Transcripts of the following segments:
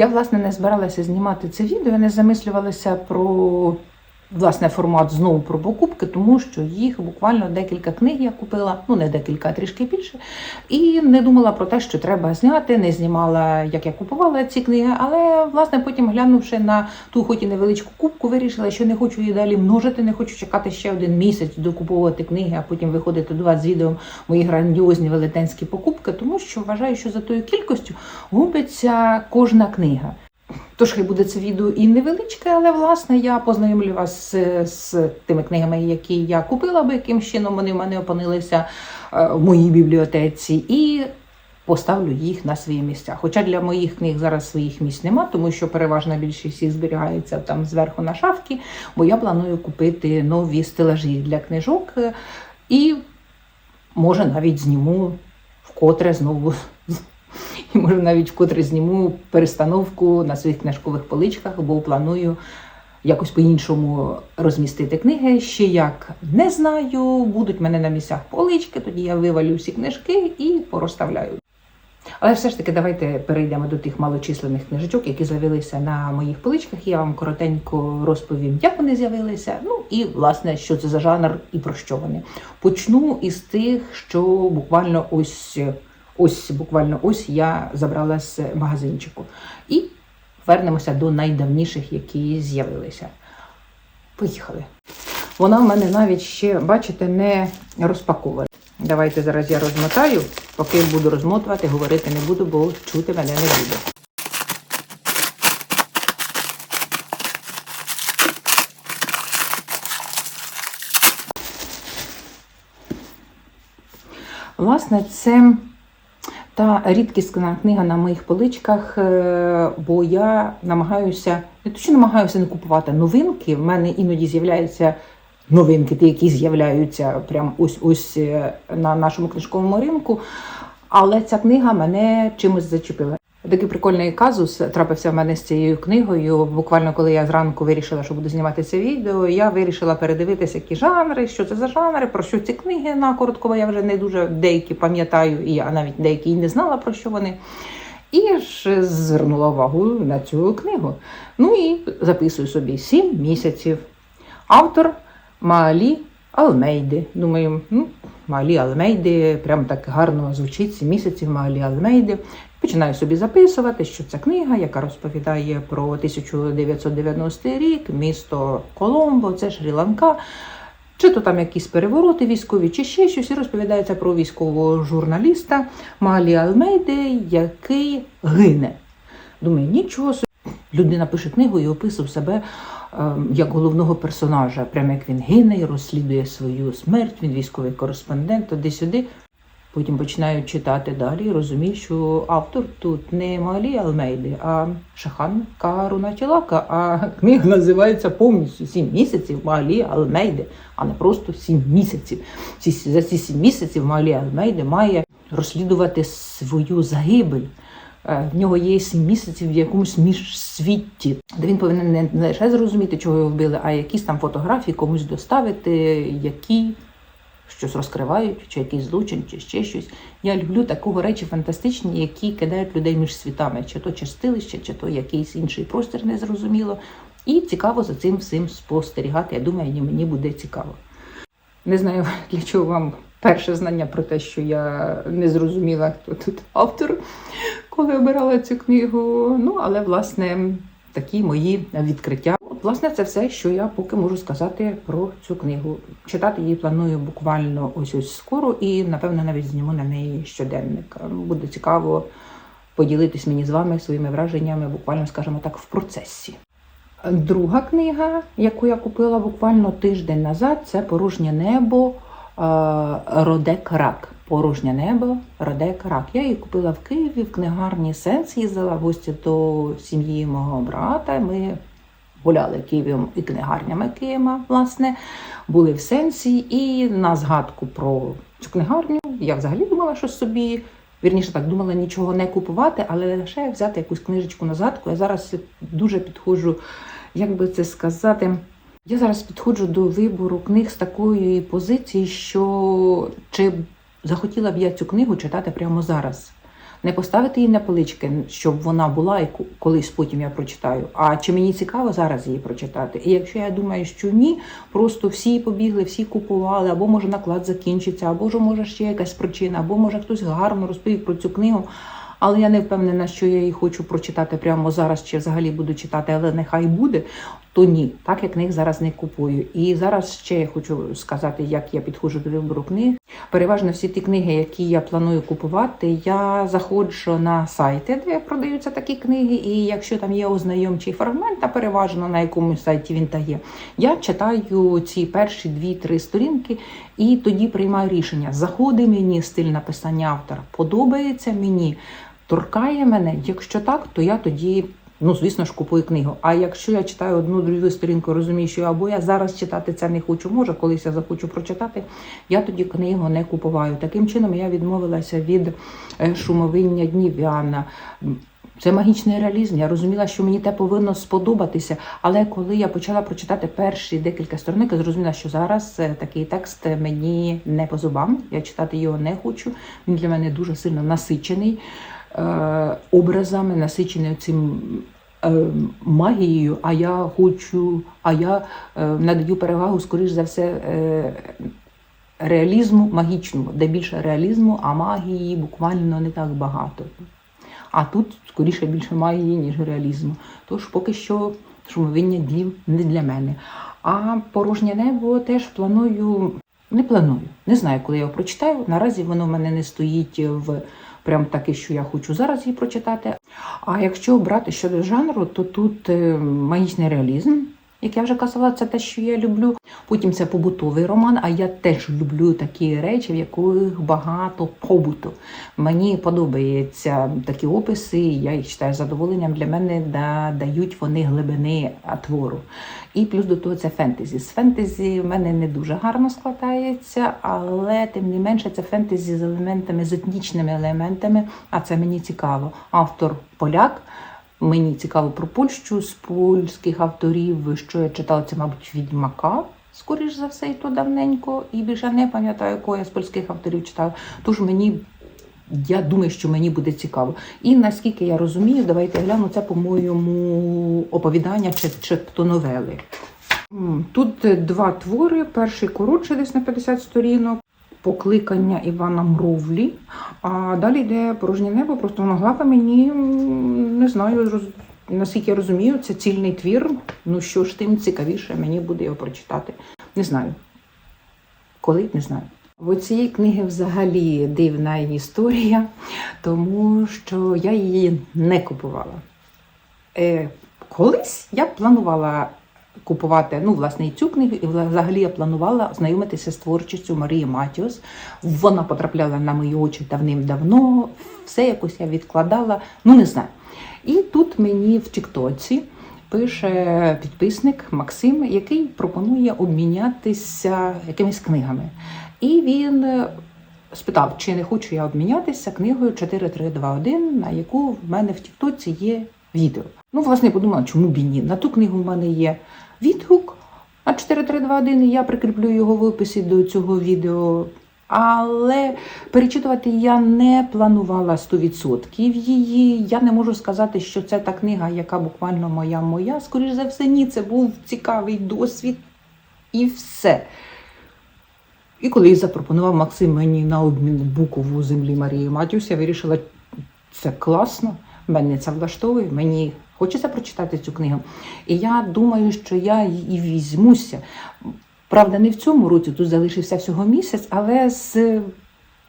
Я, власне, не збиралася знімати це відео, я не замислювалася про власне формат знову про покупки, тому що їх буквально декілька книг я купила, ну не декілька, а трішки більше. І не думала про те, що треба зняти, не знімала, як я купувала ці книги. Але власне потім, глянувши на ту, хоч і невеличку кубку, вирішила, що не хочу її далі множити, не хочу чекати ще один місяць, докуповувати книги, а потім виходити до вас з відео мої грандіозні велетенські покупки, тому що вважаю, що за тою кількістю губиться кожна книга. Тож хай буде це відео і невеличке, але власне я познайомлю вас з, з тими книгами, які я купила, бо яким чином вони в мене опинилися е, в моїй бібліотеці, і поставлю їх на свої місця. Хоча для моїх книг зараз своїх місць нема, тому що переважна більшість їх зберігається там зверху на шафки, бо я планую купити нові стелажі для книжок е, і може навіть зніму вкотре знову і може навіть вкотре зніму перестановку на своїх книжкових поличках, бо планую якось по-іншому розмістити книги. Ще як не знаю, будуть мене на місцях полички, тоді я вивалю всі книжки і порозставляю. Але все ж таки, давайте перейдемо до тих малочисленних книжечок, які з'явилися на моїх поличках. Я вам коротенько розповім, як вони з'явилися. Ну і власне, що це за жанр і про що вони. Почну із тих, що буквально ось ось буквально ось я забрала з магазинчику. І вернемося до найдавніших, які з'явилися. Поїхали. Вона в мене навіть ще, бачите, не розпакована. Давайте зараз я розмотаю. Поки буду розмотувати, говорити не буду, бо чути мене не буде. Власне, це та рідкісна книга на моїх поличках, е, бо я намагаюся, не то що намагаюся не купувати новинки. В мене іноді з'являються новинки, ті, які з'являються прямо ось ось е, на нашому книжковому ринку. Але ця книга мене чимось зачепила. Такий прикольний казус трапився в мене з цією книгою. Буквально коли я зранку вирішила, що буду знімати це відео, я вирішила передивитися, які жанри, що це за жанри, про що ці книги на коротко, я вже не дуже деякі пам'ятаю, і я навіть деякі і не знала про що вони. І ж звернула увагу на цю книгу. Ну і записую собі сім місяців. Автор Маалі Алмейди. Думаю, ну, Маалі Алмейди, прям так гарно звучить сім місяців Маалі Алмейди. Починаю собі записувати, що це книга, яка розповідає про 1990 рік, місто Коломбо, це Шрі-Ланка. Чи то там якісь перевороти військові, чи ще щось, і розповідається про військового журналіста Малі Алмейди, який гине. Думаю, нічого собі. Людина пише книгу і описує себе як головного персонажа, прямо як він гине і розслідує свою смерть, він військовий кореспондент, туди-сюди. Потім починаю читати далі і розумію, що автор тут не Малі Алмейди, а Шахан Каруна Чилака. А книга називається повністю сім місяців Малі Алмейди, а не просто сім місяців. За ці сім місяців Малі Алмейди має розслідувати свою загибель. Е, В нього є сім місяців в якомусь міжсвітті, де він повинен не лише зрозуміти, чого його вбили, а якісь там фотографії комусь доставити, які щось розкривають, чи якийсь злочин, чи ще щось. Я люблю такого речі фантастичні, які кидають людей між світами, чи то чистилище, чи то якийсь інший простір незрозуміло. І цікаво за цим всім спостерігати. Я думаю, ні, мені буде цікаво. Не знаю, для чого вам перше знання про те, що я не зрозуміла, хто тут автор, коли обирала цю книгу. Ну, але власне такі мої відкриття. Власне, це все, що я поки можу сказати про цю книгу. Читати її планую буквально ось ось скоро, і напевно навіть зніму на неї щоденник. Буде цікаво поділитись мені з вами своїми враженнями, буквально, скажімо так, в процесі. Друга книга, яку я купила буквально тиждень назад, це Порожнє небо е, Родек Рак. Порожнє небо Родек Рак. Я її купила в Києві в книгарні Сенс. Їздила в гості до сім'ї мого брата. Ми гуляли Києвом і книгарнями Києва, власне, були в сенсі. І на згадку про цю книгарню я взагалі думала, що собі. Вірніше так думала нічого не купувати, але лише взяти якусь книжечку на згадку. Я зараз дуже підходжу, як би це сказати. Я зараз підходжу до вибору книг з такої позиції, що чи захотіла б я цю книгу читати прямо зараз. Не поставити її на полички, щоб вона була і колись потім я прочитаю. А чи мені цікаво зараз її прочитати? І якщо я думаю, що ні, просто всі побігли, всі купували, або може наклад закінчиться, або ж може ще якась причина, або може хтось гарно розповів про цю книгу. Але я не впевнена, що я її хочу прочитати прямо зараз, чи взагалі буду читати, але нехай буде. То ні, так я книг зараз не купую. І зараз ще я хочу сказати, як я підходжу до вибору книг. Переважно всі ті книги, які я планую купувати, я заходжу на сайти, де продаються такі книги. І якщо там є ознайомчий фрагмент, а переважно на якомусь сайті він та є, я читаю ці перші дві-три сторінки і тоді приймаю рішення. Заходить мені стиль написання автора, подобається мені, торкає мене. Якщо так, то я тоді. Ну, звісно ж, купую книгу. А якщо я читаю одну другу сторінку, розумію, що або я зараз читати це не хочу, може, колись я захочу прочитати, я тоді книгу не купуваю. Таким чином я відмовилася від е, шумовиння днів'яна. Це магічний реалізм. Я розуміла, що мені те повинно сподобатися. Але коли я почала прочитати перші декілька сторінок, я зрозуміла, що зараз е, такий текст мені не по зубам. Я читати його не хочу. Він для мене дуже сильно насичений образами, насичений цим. е, Магією, а я хочу, а я е, надаю перевагу, скоріш за все, е, реалізму магічному, де більше реалізму, а магії буквально не так багато. А тут скоріше більше магії, ніж реалізму. Тож поки що шумовиння днів не для мене. А порожнє небо теж планую. Не планую, не знаю, коли я його прочитаю. Наразі воно в мене не стоїть в прям таке, що я хочу зараз її прочитати. А якщо брати щодо жанру, то тут е, магічний реалізм, як я вже казала, це те, що я люблю. Потім це побутовий роман, а я теж люблю такі речі, в яких багато побуту. Мені подобаються такі описи, я їх читаю з задоволенням. Для мене да, дають вони глибини твору. І плюс до того це фентезі. З фентезі в мене не дуже гарно складається, але тим не менше це фентезі з елементами, з етнічними елементами, а це мені цікаво. Автор поляк. Мені цікаво про Польщу з польських авторів, що я читала, це, мабуть, Відьмака, скоріш за все, і то давненько, і більше не пам'ятаю, кого я з польських авторів читала. Тож мені, я думаю, що мені буде цікаво. І наскільки я розумію, давайте гляну, це, по-моєму, оповідання чи, чи то новели. Тут е, два твори. Перший коротший, десь на 50 сторінок. Покликання Івана Мровлі, а далі йде порожнє небо, просто глава мені не знаю, роз... наскільки я розумію, це цільний твір. Ну що ж тим цікавіше мені буде його прочитати. Не знаю. Коли не знаю. В цієї книги взагалі дивна історія, тому що я її не купувала. Е, колись я планувала купувати ну, власне, і цю книгу, і взагалі я планувала знайомитися з творчістю Марії Матіос. Вона потрапляла на мої очі давним-давно, все якось я відкладала, ну не знаю. І тут мені в Тіктоці пише підписник Максим, який пропонує обмінятися якимись книгами. І він е, спитав, чи не хочу я обмінятися книгою 4321, на яку в мене в Тіктоці є відео. Ну, власне, я подумала, чому б і ні? На ту книгу в мене є відгук, а 4321 і я прикріплю його в описі до цього відео. Але перечитувати я не планувала 100% її. Я не можу сказати, що це та книга, яка буквально моя моя. Скоріше за все, ні, це був цікавий досвід і все. І коли запропонував Максим мені на обмін букову землі Марії Матюс, я вирішила, це класно, мене це влаштовує, мені хочеться прочитати цю книгу. І я думаю, що я її візьмуся. Правда, не в цьому році, тут залишився всього місяць, але з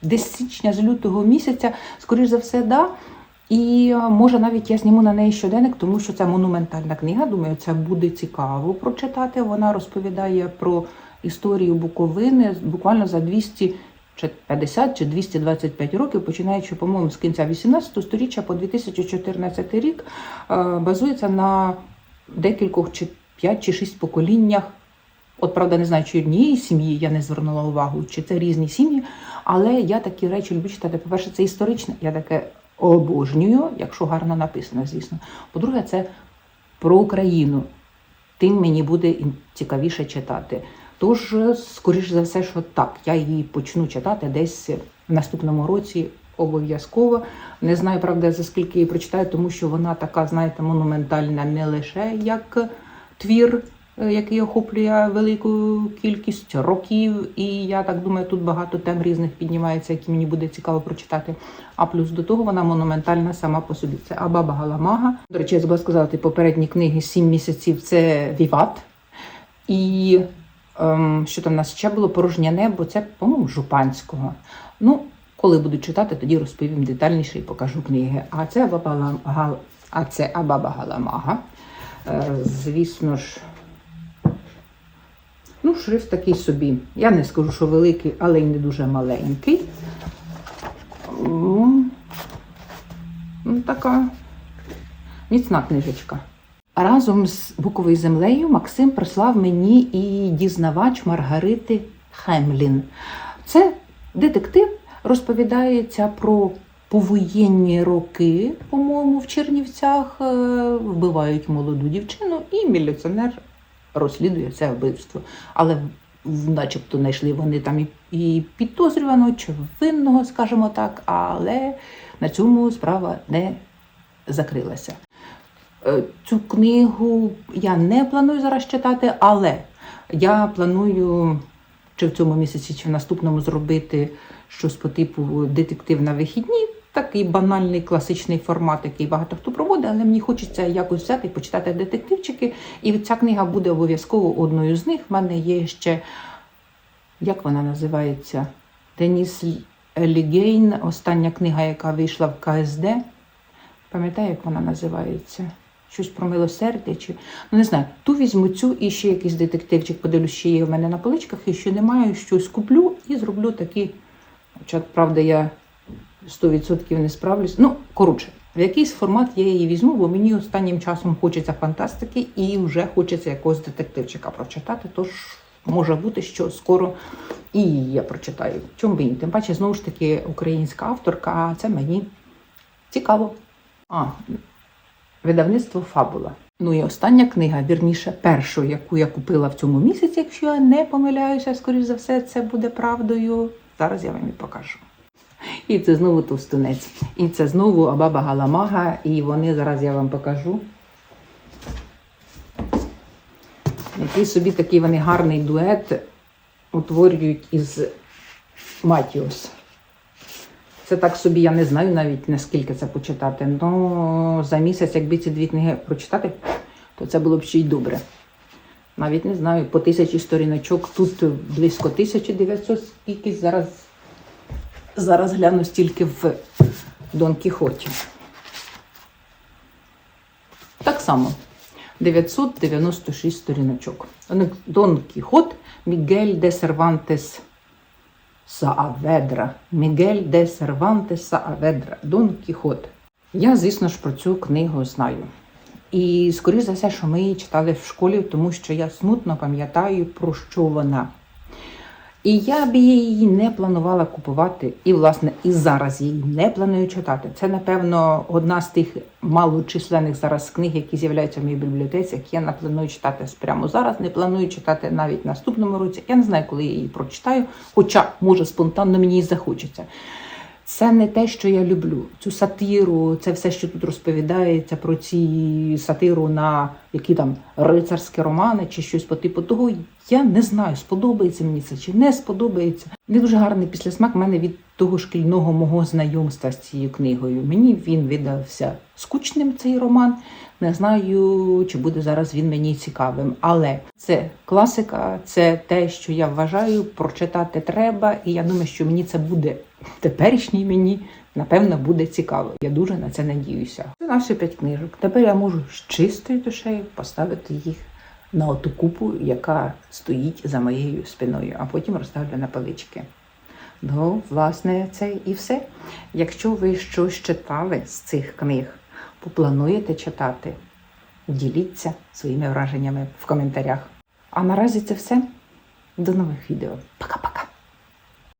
десь січня, з лютого місяця, скоріш за все, да. І е, може навіть я зніму на неї щоденник, тому що це монументальна книга. Думаю, це буде цікаво прочитати. Вона розповідає про історію Буковини буквально за 250 чи 225 років, починаючи, по-моєму, з кінця 18 століття по 2014 рік, е, базується на декількох чи 5 чи 6 поколіннях. От, правда, не знаю, чи однієї сім'ї я не звернула увагу, чи це різні сім'ї, але я такі речі люблю читати. По-перше, це історичне, я таке обожнюю, якщо гарно написано, звісно. По-друге, це про Україну. Тим мені буде цікавіше читати. Тож, скоріш за все, що так, я її почну читати десь в наступному році обов'язково. Не знаю, правда, за скільки її прочитаю, тому що вона така, знаєте, монументальна не лише як твір, е, який охоплює велику кількість років. І я так думаю, тут багато тем різних піднімається, які мені буде цікаво прочитати. А плюс до того вона монументальна сама по собі. Це Абаба Галамага. До речі, я забула сказати, попередні книги «Сім місяців це Віват. І що там у нас ще було порожнє небо, це, по-моєму, Жупанського. Ну, коли буду читати, тоді розповім детальніше і покажу книги. А це Абаба, Гал... а це Абаба Галамага. Е, звісно ж, ну, шрифт такий собі. Я не скажу, що великий, але й не дуже маленький. Ну, Така міцна книжечка. Разом з Буковою землею Максим прислав мені і дізнавач Маргарити Хемлін. Це детектив, розповідається про повоєнні роки, по-моєму, в Чернівцях е, вбивають молоду дівчину, і міліціонер розслідує це вбивство. Але начебто знайшли вони там і, і підозрюваного, чи винного, скажімо так, але на цьому справа не закрилася. Е, Цю книгу я не планую зараз читати, але я планую чи в цьому місяці, чи в наступному зробити щось по типу детектив на вихідні. Такий банальний класичний формат, який багато хто проводить, але мені хочеться якось взяти і почитати детективчики. І ця книга буде обов'язково одною з них. В мене є ще, як вона називається? Деніс Лігейн, остання книга, яка вийшла в КСД. Пам'ятаю, як вона називається? Щось про милосердя чи ну не знаю. Ту візьму цю і ще якийсь детективчик, подивлюсь, що є в мене на поличках, і що немає, щось куплю і зроблю такі. Хоча, правда, я 100% не справлюсь. Ну, коротше, в якийсь формат я її візьму, бо мені останнім часом хочеться фантастики і вже хочеться якогось детективчика прочитати. Тож може бути, що скоро і я прочитаю. Чому би ні? Тим паче, знову ж таки, українська авторка, а це мені цікаво. А, видавництво Фабула. Ну і остання книга, вірніше, першу, яку я купила в цьому місяці, якщо я не помиляюся, скоріш за все, це буде правдою. Зараз я вам і покажу. І це знову товстунець. І це знову Абаба Галамага, і вони зараз я вам покажу. Який собі такий вони гарний дует утворюють із Матіос. Це так собі, я не знаю навіть наскільки це почитати. Ну за місяць, якби ці дві книги прочитати, то це було б ще й добре. Навіть не знаю, по тисячі сторіночок, тут близько 1900, скільки зараз, зараз гляну стільки в Дон Кіхоті. Так само 996 сторіночок. Дон Кіхот Мігель де Сервантес Сааведра. Мігель де Сервантес Сааведра. Дон Кіхот. Я, звісно ж, про цю книгу знаю. І скоріш за все, що ми її читали в школі, тому що я смутно пам'ятаю, про що вона. І я б її не планувала купувати, і, власне, і зараз її не планую читати. Це, напевно, одна з тих малочисленних зараз книг, які з'являються в моїй бібліотеці, які я не планую читати прямо зараз. Не планую читати навіть наступному році. Я не знаю, коли я її прочитаю, хоча, може, спонтанно мені і захочеться. Це не те, що я люблю. Цю сатиру, це все, що тут розповідається про ці сатиру на які там рицарські романи чи щось по типу того. Я не знаю, сподобається мені це чи не сподобається. Не дуже гарний післясмак в мене від того шкільного мого знайомства з цією книгою. Мені він видався скучним цей роман. Не знаю, чи буде зараз він мені цікавим. Але це класика, це те, що я вважаю, прочитати треба, і я думаю, що мені це буде теперішній мені, напевно, буде цікаво. Я дуже на це надіюся. Це наші п'ять книжок. Тепер я можу з чистою душею поставити їх на оту купу, яка стоїть за моєю спиною, а потім розставлю на полички. Ну, власне, це і все. Якщо ви щось читали з цих книг, поплануєте читати, діліться своїми враженнями в коментарях. А наразі це все. До нових відео. Пока-пока.